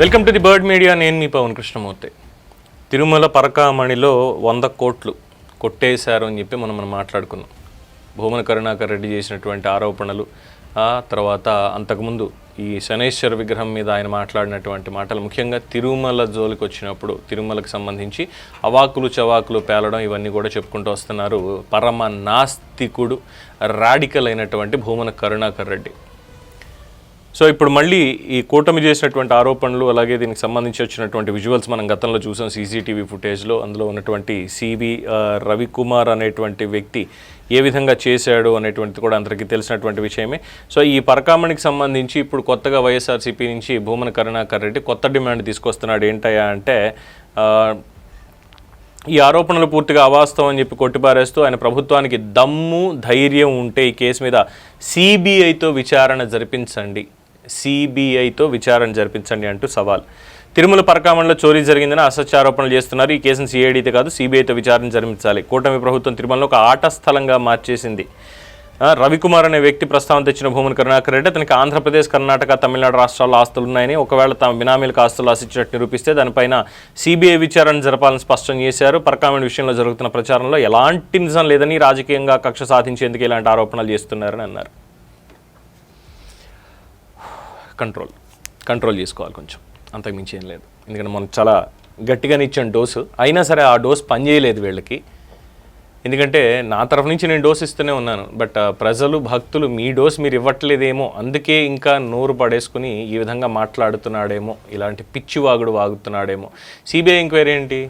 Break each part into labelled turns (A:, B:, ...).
A: Welcome to the bird media. నేను మీ పవన్ కృష్ణమూర్తి. తిరుమల పరకామణిలో వంద కోట్లు కొట్టేశారు అని చెప్పి మనం మనం మాట్లాడుకున్నాం. భూమన కరుణాకర్ రెడ్డి చేసినటువంటి ఆరోపణలు ఆ తర్వాత అంతకుముందు ఈ శనేశ్వర విగ్రహం మీద ఆయన మాట్లాడినటువంటి మాటలు ముఖ్యంగా తిరుమల జోలికి వచ్చినప్పుడు తిరుమలకు సంబంధించి అవాకులు చవాకులు పేలడం ఇవన్నీ కూడా చెప్పుకుంటూ వస్తున్నారు పరమ నాస్తికుడు రాడికల్ అయినటువంటి భూమన కరుణాకర్ రెడ్డి. సో ఇప్పుడు మళ్ళీ ఈ కూటమి చేసినటువంటి ఆరోపణలు అలాగే దీనికి సంబంధించి వచ్చినటువంటి విజువల్స్ మనం గతంలో చూసాం సీసీటీవీ ఫుటేజ్లో అందులో ఉన్నటువంటి సిబి రవికుమార్ అనేటువంటి వ్యక్తి ఏ విధంగా చేశాడు అనేటువంటిది కూడా అందరికీ తెలిసినటువంటి విషయమే. సో ఈ పరకామణికి సంబంధించి ఇప్పుడు కొత్తగా వైఎస్ఆర్సీపీ నుంచి భూమన కరుణాకర్ రెడ్డి కొత్త డిమాండ్ తీసుకొస్తున్నాడు. ఏంటయ్యా అంటే ఈ ఆరోపణలు పూర్తిగా అవాస్తవం అని చెప్పి కొట్టిపారేస్తూ ఆయన ప్రభుత్వానికి దమ్ము ధైర్యం ఉంటే ఈ కేసు మీద సిబిఐతో విచారణ జరిపించండి. సిబిఐతో విచారణ జరిపించండి అంటూ సవాల్. తిరుమల పరకామణలో చోరీ జరిగిందని అసత్యారోపణలు చేస్తున్నారు. ఈ కేసును సిఐడితో కాదు సిబిఐతో విచారణ జరిపించాలి. కూటమి ప్రభుత్వం తిరుమలలో ఒక ఆట స్థలంగా మార్చేసింది. రవికుమార్ అనే వ్యక్తి ప్రస్తావన తెచ్చిన భూమిని కరుణాకర్ రెడ్డి అతనికి ఆంధ్రప్రదేశ్ కర్ణాటక తమిళనాడు రాష్ట్రాల్లో ఆస్తులు ఉన్నాయని ఒకవేళ తమ బినామీలకు ఆస్తులు ఆశించినట్టు నిరూపిస్తే దానిపైన సిబిఐ విచారణ జరపాలని స్పష్టం చేశారు. పరకామణి విషయంలో జరుగుతున్న ప్రచారంలో ఎలాంటి నిజం లేదని రాజకీయంగా కక్ష సాధించేందుకు ఇలాంటి ఆరోపణలు చేస్తున్నారని అన్నారు. కంట్రోల్ కంట్రోల్ చేసుకోవాలి కొంచెం. అంతకు మించి ఏం లేదు. ఎందుకంటే మనం చాలా గట్టిగానే ఇచ్చాను డోసు. అయినా సరే ఆ డోస్ పనిచేయలేదు వీళ్ళకి. ఎందుకంటే నా తరఫు నుంచి నేను డోస్ ఇస్తూనే ఉన్నాను. బట్ ప్రజలు భక్తులు మీ డోస్ మీరు ఇవ్వట్లేదేమో అందుకే ఇంకా నోరు పడేసుకుని ఈ విధంగా మాట్లాడుతున్నాడేమో ఇలాంటి పిచ్చి వాగుడు వాగుతున్నాడేమో. సిబిఐ ఎంక్వైరీ ఏంటి?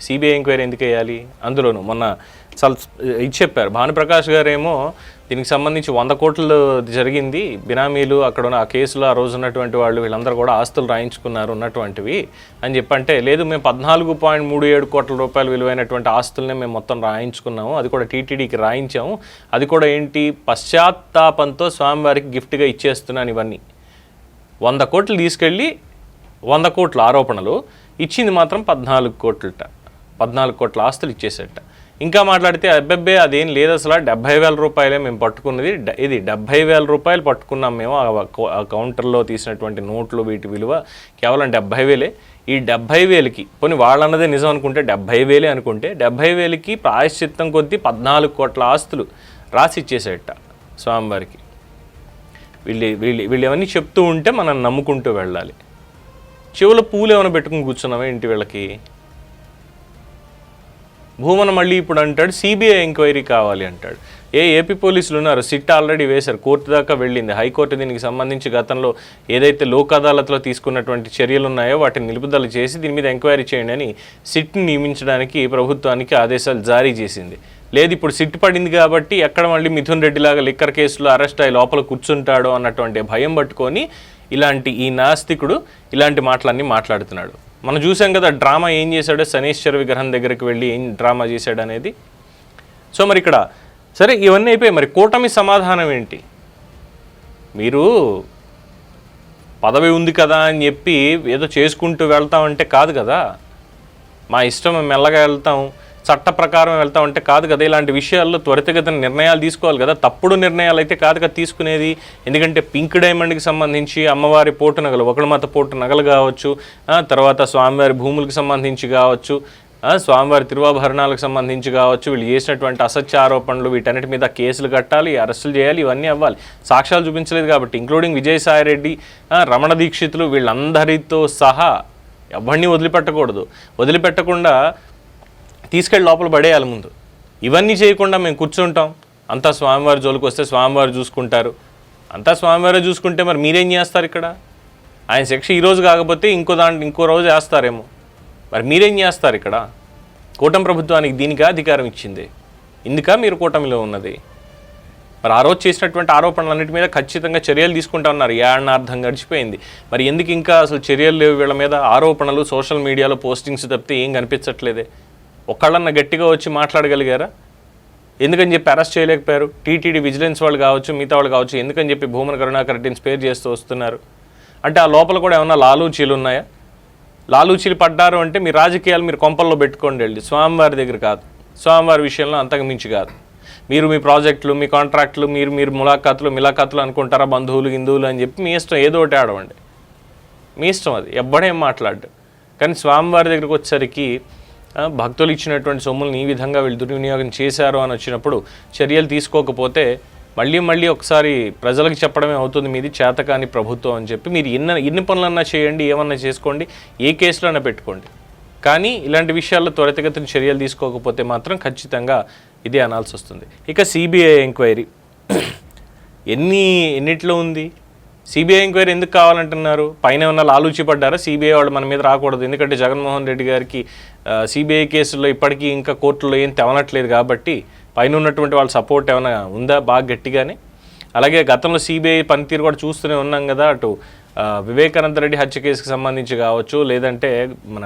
A: సిబిఐ ఎంక్వైరీ ఎందుకు వేయాలి? అందులోను మొన్న చాలా ఇది చెప్పారు. భానుప్రకాష్ గారేమో దీనికి సంబంధించి వంద కోట్లు జరిగింది. బినామీలు అక్కడ ఉన్న ఆ కేసులో ఆ రోజు ఉన్నటువంటి వాళ్ళు వీళ్ళందరూ కూడా ఆస్తులు రాయించుకున్నారు ఉన్నటువంటివి అని చెప్పంటే లేదు మేము పద్నాలుగు పాయింట్ మూడు ఏడు కోట్ల రూపాయలు విలువైనటువంటి ఆస్తులనే మేము మొత్తం రాయించుకున్నాము. అది కూడా టీటీడీకి రాయించాము. అది కూడా ఏంటి? పశ్చాత్తాపంతో స్వామివారికి గిఫ్ట్గా ఇచ్చేస్తున్నాను ఇవన్నీ. వంద కోట్లు తీసుకెళ్ళి వంద కోట్ల ఆరోపణలు. ఇచ్చింది మాత్రం పద్నాలుగు కోట్లట. పద్నాలుగు కోట్ల ఆస్తులు ఇచ్చేసేట. ఇంకా మాట్లాడితే అబ్బెబ్బే అదేం లేదు అసలు డెబ్బై వేల రూపాయలే మేము పట్టుకున్నది. డ- ఇది డెబ్బై వేల రూపాయలు పట్టుకున్నాం మేము ఆ కౌంటర్లో తీసినటువంటి నోట్లు వీటి విలువ కేవలం డెబ్బై వేలే. ఈ డెబ్బై వేలకి పోనీ వాళ్ళన్నదే నిజం అనుకుంటే డెబ్బై వేలే అనుకుంటే డెబ్బై వేలకి ప్రాయశ్చిత్తం కొద్దీ పద్నాలుగు కోట్ల ఆస్తులు రాసి ఇచ్చేసేట స్వామివారికి. వీళ్ళు వీళ్ళు వీళ్ళు ఏమన్నీ చెప్తూ ఉంటే మనం నమ్ముకుంటూ వెళ్ళాలి. చెవుల పూలు ఏమైనా పెట్టుకుని కూర్చున్నామా ఇంటి వీళ్ళకి? భూమన మళ్ళీ ఇప్పుడు అంటాడు సిబిఐ ఎంక్వైరీ కావాలి అంటాడు. ఏ ఏపీ పోలీసులు ఉన్నారు సిట్ ఆల్రెడీ వేశారు కోర్టు దాకా వెళ్ళింది. హైకోర్టు దీనికి సంబంధించి గతంలో ఏదైతే లోక్ అదాలత్లో తీసుకున్నటువంటి చర్యలు ఉన్నాయో వాటిని నిలుపుదల చేసి దీని మీద ఎంక్వైరీ చేయండి అని సిట్ని నియమించడానికి ప్రభుత్వానికి ఆదేశాలు జారీ చేసింది. లేదు ఇప్పుడు సిట్ పడింది కాబట్టి ఎక్కడ మళ్ళీ మిథున్ రెడ్డి లాగా లిక్కర్ కేసులో అరెస్ట్ అయ్యి లోపల కూర్చుంటాడో అన్నటువంటి భయం పట్టుకొని ఇలాంటి ఈ నాస్తికుడు ఇలాంటి మాటలన్నీ మాట్లాడుతున్నాడు. మనం చూసాం కదా డ్రామా ఏం చేశాడో? శనీశ్వర విగ్రహం దగ్గరికి వెళ్ళి ఏం డ్రామా చేశాడు అనేది. సో మరి ఇక్కడ సరే ఇవన్నీ అయిపోయాయి. మరి కూటమి సమాధానం ఏంటి? మీరు పదవి ఉంది కదా అని చెప్పి ఏదో చేసుకుంటూ వెళ్తామంటే కాదు కదా. మా ఇష్టం మేము మెల్లగా వెళ్తాం. చట్ట ప్రకారం వెళ్తా ఉంటే కాదు కదా ఇలాంటి విషయాల్లో త్వరితగతిన నిర్ణయాలు తీసుకోవాలి కదా. తప్పుడు నిర్ణయాలు అయితే కాదు కదా తీసుకునేది. ఎందుకంటే పింక్ డైమండ్కి సంబంధించి అమ్మవారి పోటు నగలు ఒకళ్ళ మత పోటు నగలు కావచ్చు తర్వాత స్వామివారి భూములకు సంబంధించి కావచ్చు స్వామివారి తిరువాభరణాలకు సంబంధించి కావచ్చు వీళ్ళు చేసినటువంటి అసత్య ఆరోపణలు వీటన్నిటి మీద కేసులు కట్టాలి అరెస్టులు చేయాలి ఇవన్నీ అవ్వాలి. సాక్ష్యాలు చూపించలేదు కాబట్టి ఇంక్లూడింగ్ విజయసాయిరెడ్డి రమణ దీక్షితులు వీళ్ళందరితో సహా ఎవరిని వదిలిపెట్టకూడదు. వదిలిపెట్టకుండా తీసుకెళ్ళి లోపల పడేయాలి ముందు. ఇవన్నీ చేయకుండా మేము కూర్చుంటాం. అంతా స్వామివారి జోలికి వస్తే స్వామివారు చూసుకుంటారు. అంతా స్వామివారే చూసుకుంటే మరి మీరేం చేస్తారు ఇక్కడ? ఆయన శిక్ష ఈరోజు కాకపోతే ఇంకో దాంట్లో ఇంకో రోజు వేస్తారేమో. మరి మీరేం చేస్తారు ఇక్కడ? కూటమి ప్రభుత్వానికి దీనికా అధికారం ఇచ్చింది. ఇందుకా మీరు కూటమిలో ఉన్నది? మరి ఆ రోజు చేసినటువంటి ఆరోపణలన్నిటి మీద ఖచ్చితంగా చర్యలు తీసుకుంటా ఉన్నారు. ఏడనార్థం గడిచిపోయింది. మరి ఎందుకు ఇంకా అసలు చర్యలు లేవు వీళ్ళ మీద? ఆరోపణలు సోషల్ మీడియాలో పోస్టింగ్స్ తప్పితే ఏం కనిపించట్లేదే? ఒక్కళ్ళన్న గట్టిగా వచ్చి మాట్లాడగలిగారా? ఎందుకని చెప్పి అరెస్ట్ చేయలేకపోయారు? టీటీడీ విజిలెన్స్ వాళ్ళు కావచ్చు మిగతా వాళ్ళు కావచ్చు ఎందుకని చెప్పి భూమన కరుణాకర్ రెడ్డిని స్పేర్ చేస్తూ వస్తున్నారు? అంటే ఆ లోపల కూడా ఏమన్నా లాలూచీలు ఉన్నాయా? లాలూచీలు పడ్డారు అంటే మీ రాజకీయాలు మీరు కొంపల్లో పెట్టుకోండి వెళ్ళి. స్వామివారి దగ్గర కాదు. స్వామివారి విషయంలో అంతకు మించి కాదు. మీరు మీ ప్రాజెక్టులు మీ కాంట్రాక్టులు మీరు మీరు ములాఖాతులు మిలాఖాతులు అనుకుంటారా బంధువులు హిందువులు అని చెప్పి మీ ఇష్టం ఏదో ఒకటి ఆడవండి. మీ ఇష్టం అది. ఎవ్వడేం మాట్లాడు కానీ స్వామివారి దగ్గరికి వచ్చేసరికి భక్తులు ఇచ్చినటువంటి సొమ్ములను ఈ విధంగా వీళ్ళు దుర్వినియోగం చేశారు అని వచ్చినప్పుడు చర్యలు తీసుకోకపోతే మళ్ళీ మళ్ళీ ఒకసారి ప్రజలకు చెప్పడమే అవుతుంది మీది చేతకాని ప్రభుత్వం అని చెప్పి మీరు ఎన్న ఎన్ని పనులన్నా చేయండి ఏమన్నా చేసుకోండి ఏ కేసులోనే పెట్టుకోండి. కానీ ఇలాంటి విషయాల్లో త్వరితగతిన చర్యలు తీసుకోకపోతే మాత్రం ఖచ్చితంగా ఇదే అనాల్సి వస్తుంది. ఇక సిబిఐ ఎంక్వైరీ. ఎన్ని ఎన్నిట్లో ఉంది? సిబిఐ ఎంక్వైరీ ఎందుకు కావాలంటున్నారు? పైన ఉన్న లాలూచి పడ్డారా సిబిఐ వాళ్ళు మన మీద రాకూడదు. ఎందుకంటే జగన్మోహన్ రెడ్డి గారికి సిబిఐ కేసుల్లో ఇప్పటికీ ఇంకా కోర్టులో ఏం తెవనట్లేదు కాబట్టి పైన ఉన్నటువంటి వాళ్ళ సపోర్ట్ ఏమైనా ఉందా? బాగా గట్టిగానే. అలాగే గతంలో సిబిఐ పనితీరు కూడా చూస్తూనే ఉన్నాం కదా అటు వివేకానంద రెడ్డి హత్య కేసుకి సంబంధించి కావచ్చు లేదంటే మన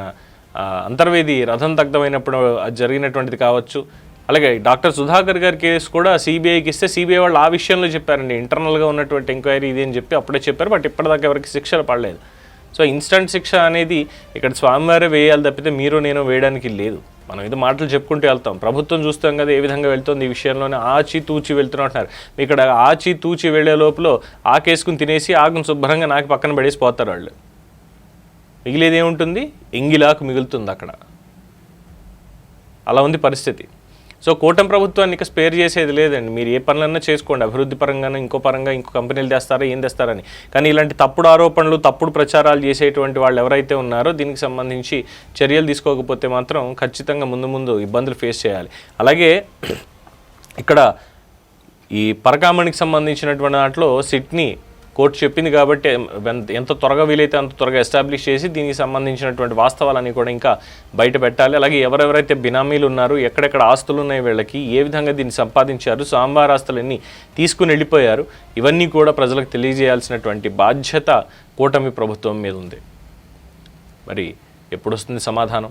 A: అంతర్వేది రథం దగ్ధమైనప్పుడు జరిగినటువంటిది కావచ్చు అలాగే డాక్టర్ సుధాకర్ గారి కేసు కూడా సిబిఐకి ఇస్తే సిబిఐ వాళ్ళు ఆ విషయంలో చెప్పారండి. ఇంటర్నల్గా ఉన్నటువంటి ఎంక్వైరీ ఇది అని చెప్పి అప్పుడే చెప్పారు. బట్ ఇప్పటిదాకా ఎవరికి శిక్షలు పడలేదు. సో ఇన్స్టంట్ శిక్ష అనేది ఇక్కడ స్వామివారే వేయాలి తప్పితే మీరు నేను వేయడానికి లేదు. మనం ఇది మాటలు చెప్పుకుంటూ వెళ్తాం. ప్రభుత్వం చూస్తాం కదా ఏ విధంగా వెళ్తుంది ఈ విషయంలోనే ఆచి తూచి వెళ్తున్నట్టున్నారు ఇక్కడ ఆచి తూచి వెళ్ళే లోపల ఆ కేసుకుని తినేసి ఆకును శుభ్రంగా నాకు పక్కన పడేసి పోతారు వాళ్ళు. మిగిలేదేముంటుంది? ఎంగిలాకు మిగులుతుంది అక్కడ. అలా ఉంది పరిస్థితి. సో కూటమి ప్రభుత్వాన్ని ఇక స్పేర్ చేసేది లేదండి. మీరు ఏ పనులన్నా చేసుకోండి. అభివృద్ధి పరంగానే ఇంకో పరంగా ఇంకో కంపెనీలు తెస్తారా ఏం తెస్తారని. కానీ ఇలాంటి తప్పుడు ఆరోపణలు తప్పుడు ప్రచారాలు చేసేటువంటి వాళ్ళు ఎవరైతే ఉన్నారో దీనికి సంబంధించి చర్యలు తీసుకోకపోతే మాత్రం ఖచ్చితంగా ముందు ముందు ఇబ్బందులు ఫేస్ చేయాలి. అలాగే ఇక్కడ ఈ పరకామణికి సంబంధించినటువంటి దాంట్లో సిడ్నీ కోర్టు చెప్పింది కాబట్టి ఎంత- ఎంత త్వరగా వీలైతే అంత త్వరగా ఎస్టాబ్లిష్ చేసి దీనికి సంబంధించినటువంటి వాస్తవాలని కూడా ఇంకా బయట పెట్టాలి. అలాగే ఎవరెవరైతే బినామీలు ఉన్నారు ఎక్కడెక్కడ ఆస్తులు ఉన్నాయి వీళ్ళకి ఏ విధంగా దీన్ని సంపాదించారు సాంబార్ ఆస్తులన్నీ తీసుకుని వెళ్ళిపోయారు ఇవన్నీ కూడా ప్రజలకు తెలియజేయాల్సినటువంటి బాధ్యత కూటమి ప్రభుత్వం మీద ఉంది. మరి ఎప్పుడు వస్తుంది సమాధానం?